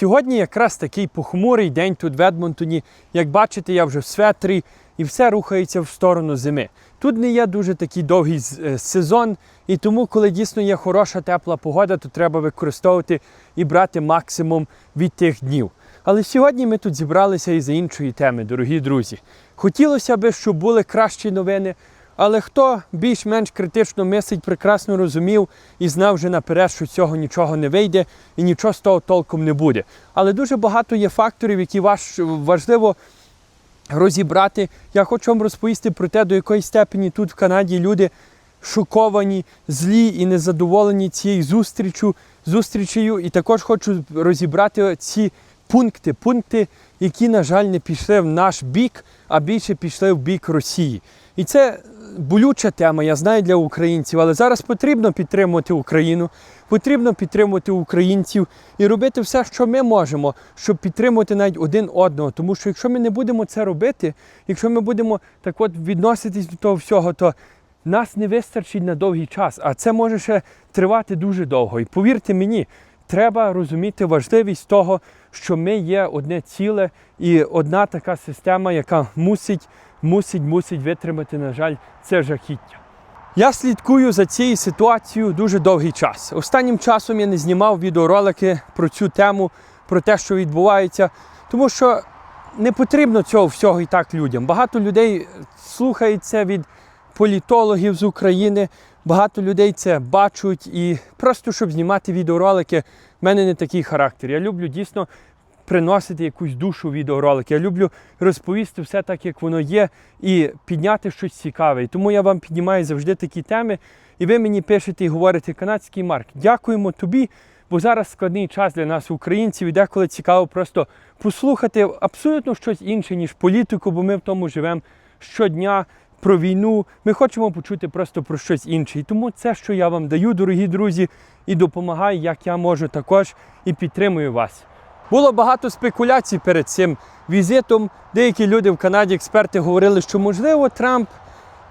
Сьогодні якраз такий похмурий день тут в Едмонтоні. Як бачите, я вже в светрі і все рухається в сторону зими. Тут не є дуже такий довгий е, сезон, і тому, коли дійсно є хороша тепла погода, то треба використовувати і брати максимум від тих днів. Але сьогодні ми тут зібралися із іншої теми, дорогі друзі. Хотілося б, щоб були кращі новини, але хто більш-менш критично мислить, прекрасно розумів і знав вже наперед, що цього нічого не вийде і нічого з того толком не буде. Але дуже багато є факторів, які важливо розібрати. Я хочу вам розповісти про те, до якої степені тут в Канаді люди шоковані, злі і незадоволені цією зустрічю, зустрічею. І також хочу розібрати ці пункти, пункти, які, на жаль, не пішли в наш бік, а більше пішли в бік Росії. І це болюча тема, я знаю для українців, але зараз потрібно підтримувати Україну, потрібно підтримувати українців і робити все, що ми можемо, щоб підтримувати навіть один одного. Тому що якщо ми не будемо це робити, якщо ми будемо так от відноситись до того всього, то нас не вистачить на довгий час, а це може ще тривати дуже довго. І повірте мені, треба розуміти важливість того, що ми є одне ціле і одна така система, яка мусить, мусить, мусить витримати, на жаль, це жахіття. Я слідкую за цією ситуацією дуже довгий час. Останнім часом я не знімав відеоролики про цю тему, про те, що відбувається, тому що не потрібно цього всього і так людям. Багато людей слухається від політологів з України, багато людей це бачать і просто щоб знімати відеоролики, в мене не такий характер. Я люблю дійсно приносити якусь душу відеоролики. Я люблю розповісти все так, як воно є, і підняти щось цікаве. І тому я вам піднімаю завжди такі теми. І ви мені пишете і говорите, канадський Марк, дякуємо тобі, бо зараз складний час для нас, українців, і деколи цікаво просто послухати абсолютно щось інше, ніж політику, бо ми в тому живемо щодня. Про війну ми хочемо почути просто про щось інше. І тому це, що я вам даю, дорогі друзі, і допомагаю, як я можу також, і підтримую вас. Було багато спекуляцій перед цим візитом. Деякі люди в Канаді, експерти, говорили, що можливо Трамп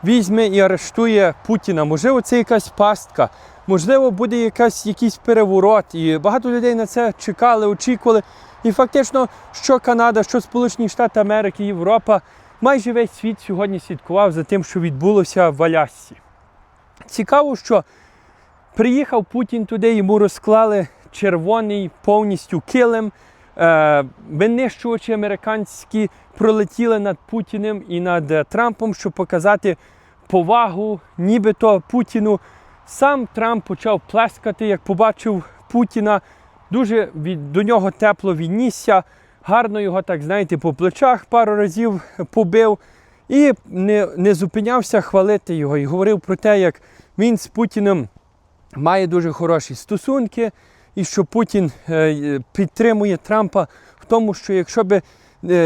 візьме і арештує Путіна. Можливо, це якась пастка, можливо, буде якась, якийсь переворот. І багато людей на це чекали, очікували. І фактично, що Канада, що Сполучені Штати Америки, Європа, майже весь світ сьогодні слідкував за тим, що відбулося в Алясці. Цікаво, що приїхав Путін туди, йому розклали червоний повністю килим. Е, винищувачі американські пролетіли над Путіним і над е, Трампом, щоб показати повагу, нібито Путіну. Сам Трамп почав плескати, як побачив Путіна. Дуже від, до нього тепло віднісся, гарно його, так знаєте, по плечах пару разів побив і не, не зупинявся хвалити його і говорив про те, як він з Путіним має дуже хороші стосунки, і що Путін е, підтримує Трампа в тому, що якщо б е,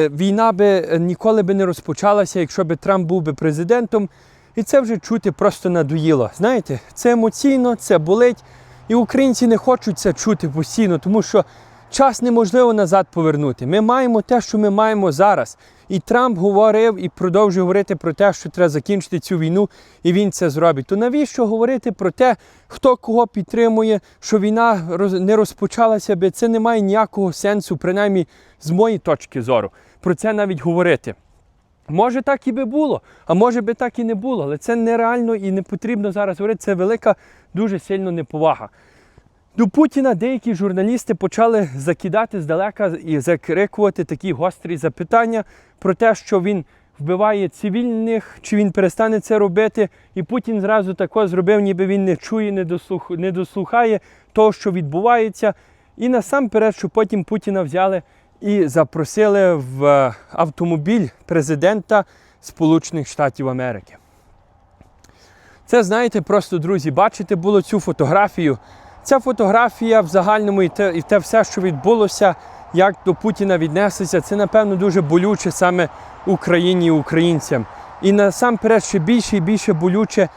війна би ніколи би не розпочалася, якщо б Трамп був би президентом, і це вже чути просто надоїло. Знаєте, це емоційно, це болить, і українці не хочуть це чути постійно, тому що час неможливо назад повернути. Ми маємо те, що ми маємо зараз. І Трамп говорив і продовжує говорити про те, що треба закінчити цю війну, і він це зробить. То навіщо говорити про те, хто кого підтримує, що війна не розпочалася би? Це не має ніякого сенсу, принаймні з моєї точки зору. Про це навіть говорити. Може, так і би було, а може би так і не було, але це нереально і не потрібно зараз говорити. Це велика, дуже сильно неповага. До Путіна деякі журналісти почали закидати здалека і закрикувати такі гострі запитання про те, що він вбиває цивільних, чи він перестане це робити. І Путін зразу тако зробив, ніби він не чує, не, дослух, не дослухає того, що відбувається. І насамперед, що потім Путіна взяли і запросили в е, автомобіль президента Сполучених Штатів Америки. Це, знаєте, просто, друзі, бачите було цю фотографію. Ця фотографія в загальному і те, і те все, що відбулося, як до Путіна віднеслися, це, напевно, дуже болюче саме Україні і українцям. І насамперед ще більше і більше болюче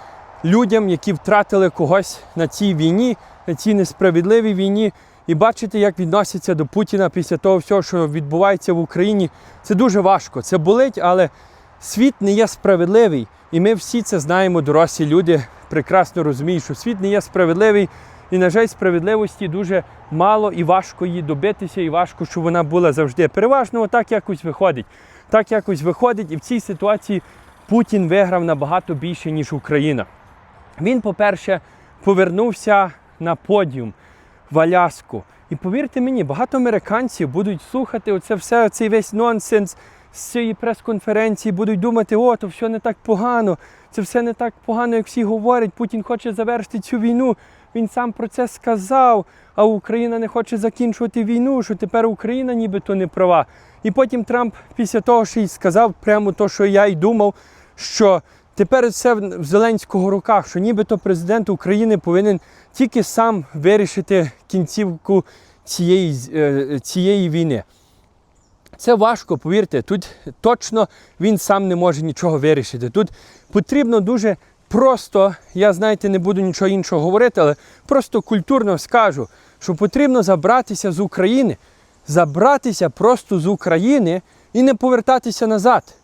людям, які втратили когось на цій війні, на цій несправедливій війні. І бачите, як відносяться до Путіна після того всього, що відбувається в Україні. Це дуже важко. Це болить, але світ не є справедливий. І ми всі це знаємо, дорослі люди прекрасно розуміють, що світ не є справедливий. І, на жаль, справедливості дуже мало і важко її добитися, і важко, щоб вона була завжди. Переважно отак якось виходить. Так якось виходить, і в цій ситуації Путін виграв набагато більше, ніж Україна. Він, по-перше, повернувся на подіум в Аляску. І повірте мені, багато американців будуть слухати оце все, цей весь нонсенс з цієї прес-конференції, будуть думати, о, то все не так погано, це все не так погано, як всі говорять. Путін хоче завершити цю війну. Він сам про це сказав, а Україна не хоче закінчувати війну, що тепер Україна нібито не права. І потім Трамп після того, що й сказав прямо то, що я й думав, що тепер все в Зеленського руках, що нібито президент України повинен тільки сам вирішити кінцівку цієї, е, цієї війни. Це важко, повірте, тут точно він сам не може нічого вирішити. Тут потрібно дуже просто, я знаєте, не буду нічого іншого говорити, але просто культурно скажу, що потрібно забратися з України, забратися просто з України і не повертатися назад.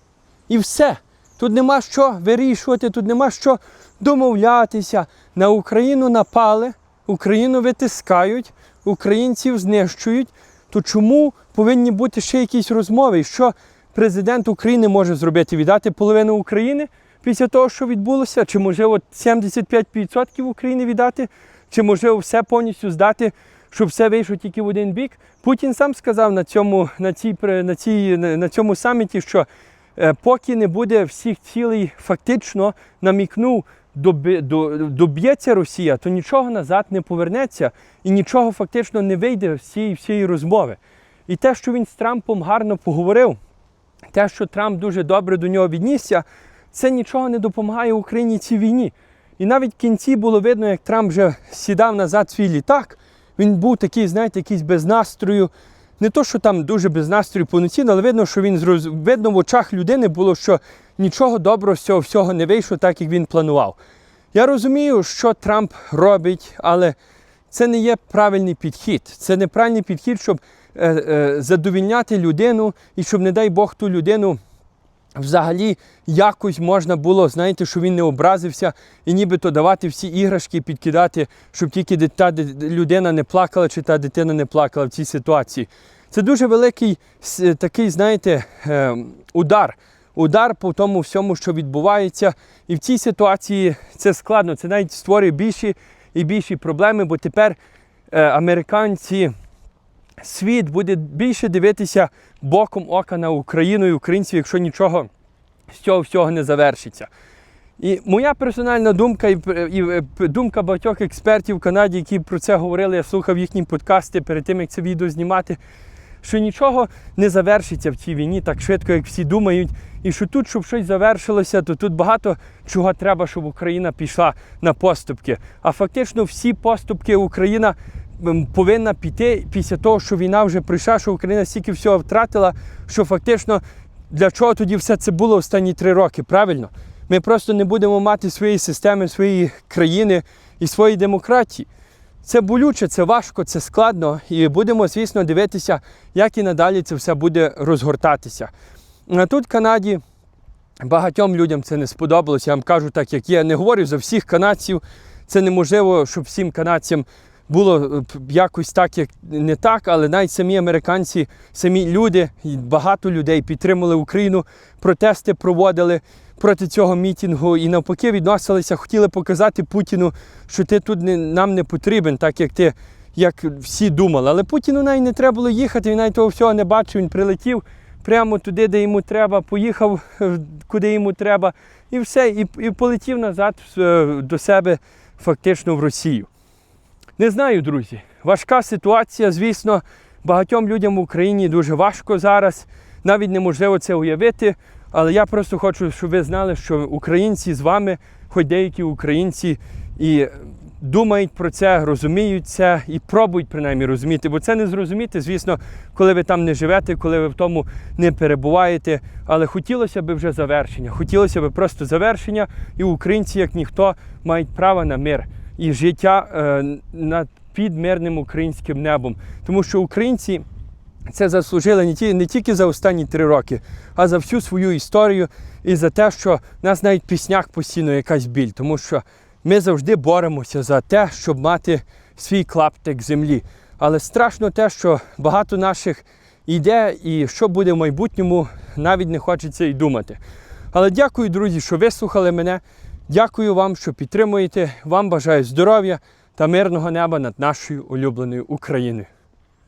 І все. Тут нема що вирішувати, тут нема що домовлятися. На Україну напали, Україну витискають, українців знищують. То чому повинні бути ще якісь розмови? І Що президент України може зробити? Віддати половину України після того, що відбулося? Чи можливо 75% України віддати? Чи можливо все повністю здати, щоб все вийшло тільки в один бік? Путін сам сказав на цьому, на цій, на цій, на цьому саміті, що е, поки не буде всіх цілей, фактично намікнув, доб'ється Росія, то нічого назад не повернеться і нічого фактично не вийде з цієї всієї розмови. І те, що він з Трампом гарно поговорив, те, що Трамп дуже добре до нього віднісся, це нічого не допомагає Україні цій війні. І навіть в кінці було видно, як Трамп вже сідав назад свій літак. Він був такий, знаєте, якийсь без настрою. Не то, що там дуже без настрою повноцінно, але видно, що він зроз... видно в очах людини було, що нічого доброго з цього всього не вийшло, так як він планував. Я розумію, що Трамп робить, але це не є правильний підхід. Це неправильний підхід, щоб е, е, задовільняти людину і щоб, не дай Бог, ту людину взагалі якось можна було, знаєте, щоб він не образився і нібито давати всі іграшки, підкидати, щоб тільки та людина не плакала чи та дитина не плакала в цій ситуації. Це дуже великий такий, знаєте, е, удар. Удар по тому всьому, що відбувається. І в цій ситуації це складно. Це навіть створює більші і більші проблеми, бо тепер е, американці світ буде більше дивитися боком ока на Україну і українців, якщо нічого з цього всього не завершиться. І моя персональна думка, і, і думка багатьох експертів в Канаді, які про це говорили, я слухав їхні подкасти перед тим, як це відео знімати, що нічого не завершиться в цій війні так швидко, як всі думають. І що тут, щоб щось завершилося, то тут багато чого треба, щоб Україна пішла на поступки. А фактично всі поступки Україна повинна піти після того, що війна вже прийшла, що Україна стільки всього втратила, що фактично для чого тоді все це було останні три роки, правильно? Ми просто не будемо мати своєї системи, своєї країни і своєї демократії. Це болюче, це важко, це складно, і будемо, звісно, дивитися, як і надалі це все буде розгортатися. А тут в Канаді багатьом людям це не сподобалося. Я вам кажу так, як є. Я не говорю за всіх канадців. Це неможливо, щоб всім канадцям було е, якось так, як не так, але навіть самі американці, самі люди, багато людей підтримали Україну, протести проводили проти цього мітингу і навпаки відносилися, хотіли показати Путіну, що ти тут не, нам не потрібен, так як ти, як всі думали. Але Путіну навіть не треба було їхати, він навіть того всього не бачив, він прилетів прямо туди, де йому треба, поїхав е, куди йому треба, і все, і, і полетів назад е, до себе фактично в Росію. Не знаю, друзі. Важка ситуація, звісно, багатьом людям в Україні дуже важко зараз. Навіть неможливо це уявити. Але я просто хочу, щоб ви знали, що українці з вами, хоч деякі українці, і думають про це, розуміють це і пробують принаймні розуміти. Бо це не зрозуміти, звісно, коли ви там не живете, коли ви в тому не перебуваєте. Але хотілося б вже завершення. Хотілося б просто завершення, і українці, як ніхто, мають право на мир і життя е, над під мирним українським небом. Тому що українці це заслужили не, тільки за останні три роки, а за всю свою історію і за те, що в нас навіть в піснях постійно якась біль, тому що ми завжди боремося за те, щоб мати свій клаптик землі. Але страшно те, що багато наших йде, і що буде в майбутньому, навіть не хочеться і думати. Але дякую, друзі, що вислухали мене. Дякую вам, що підтримуєте. Вам бажаю здоров'я та мирного неба над нашою улюбленою Україною.